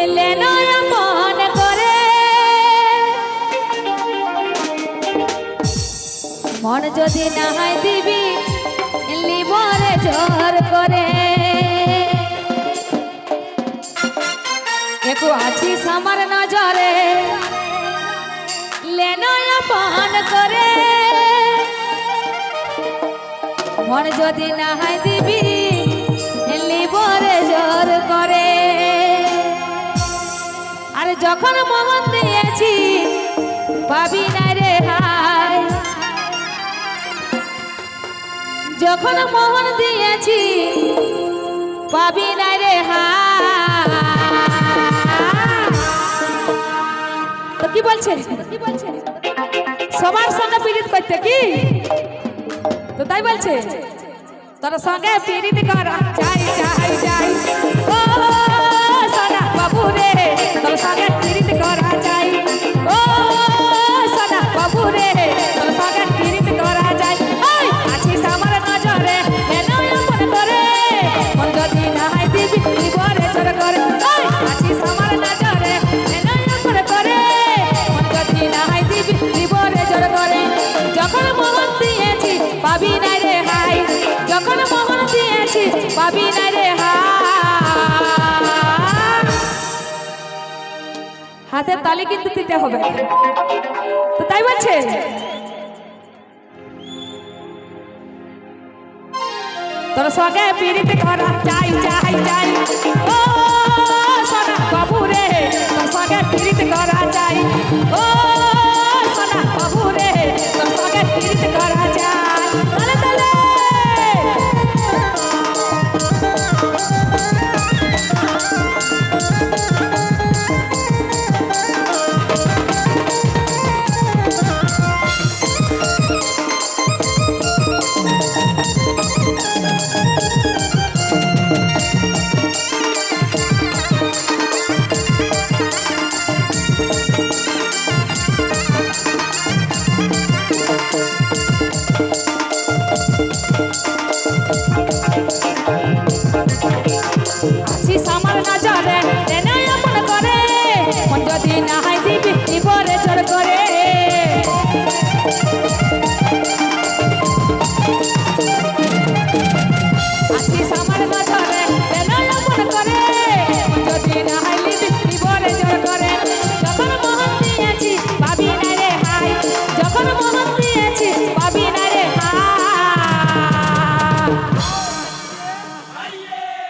এলে নয় মন করে। মন যদি না হয় দিবি লিবরে জোর করে। একু আছিস আমার নজরে। লেনয় পান করে। মন যদি না হয় দিবি লিবরে জোর যখন মোহন দিয়েছি পাবি না রে হায়। যখন মোহন দিয়েছি পাবি না রে তো কি বলছে? সবার সঙ্গে পীড়িত করতে কি? তো তাই বলছে, তোর সঙ্গে পীড়িত করা চাই চাই চাই হাতের তালি কিন্তু দিতে হবে। তো তাই বলছে? তোর সঙ্গে পীড়িত করা চাই চাই। আছিস আমার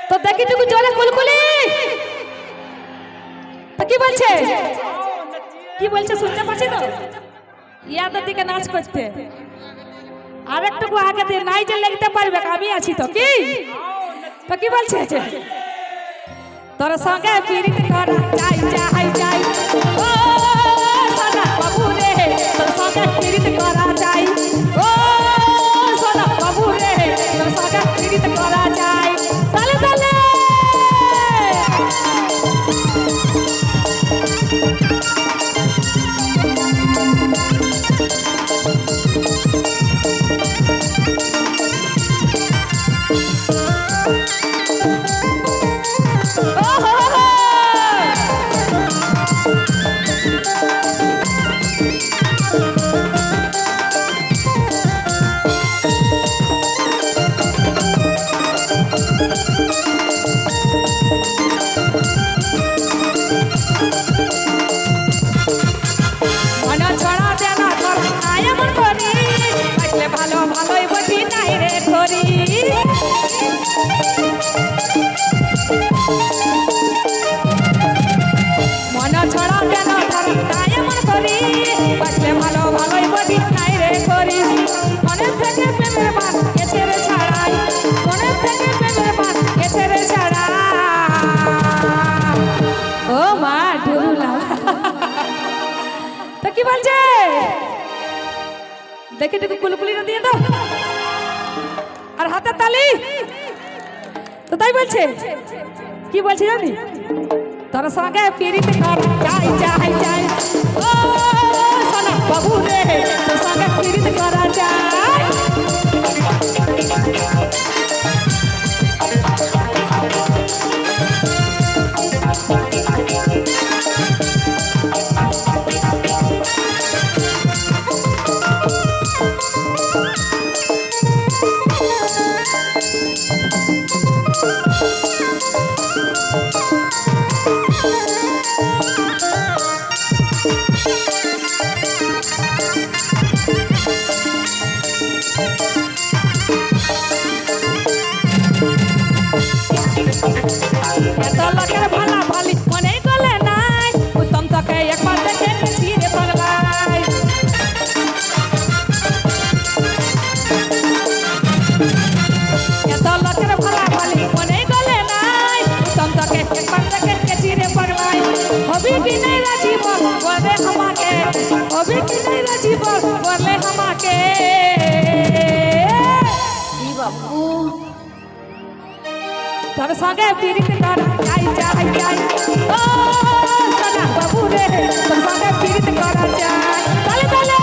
তো দেখি টুকু জলে কুলকুলি। তো কি বলছে? কি বলছে শুনতে পাচ্ছি তো? ইয়াদের দিকে নাচ করতে। আর একটু আগে দিয়ে নাই যে লাগতে পারবে, আমি আছি তো, কি? তো কি বলছে? তোর সঙ্গে পীড়িত করা চাই চাই চাই ও ভালো ভালোই বটি নাই রে করি। মন কি বলছে দেখে দেখে কুলকুলিটা দিয়ে দাও আর হাতে তালি তো তাই বলছে। কি বলছে জানি? তোর সঙ্গে পিড়িতে কর চাই চাই চাই ও, সোনা বাবু রে তোর সঙ্গে চাই তোর সঙ্গে পিরিত করা চাই চাই চাই ও সদা বাবু রে, তোর সঙ্গে পিরিত করা চাই তালে তালে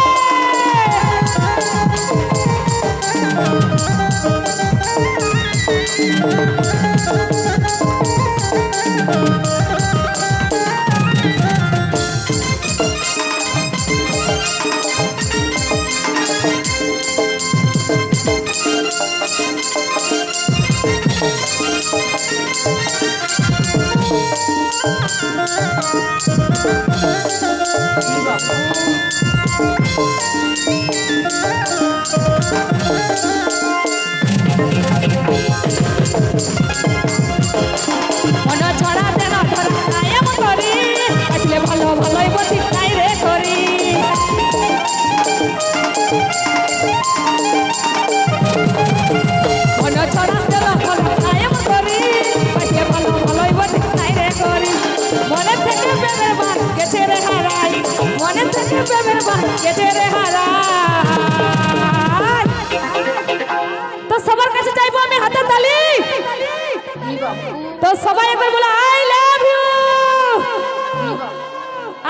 তো সবাই একবার বলো আই লাভ ইউ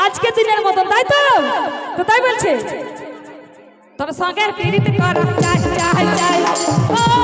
আজকে দিনের মত তাই তো? তো তাই বলছে। তোর সঙ্গে পিড়িতে করা চাই চাই চাই ও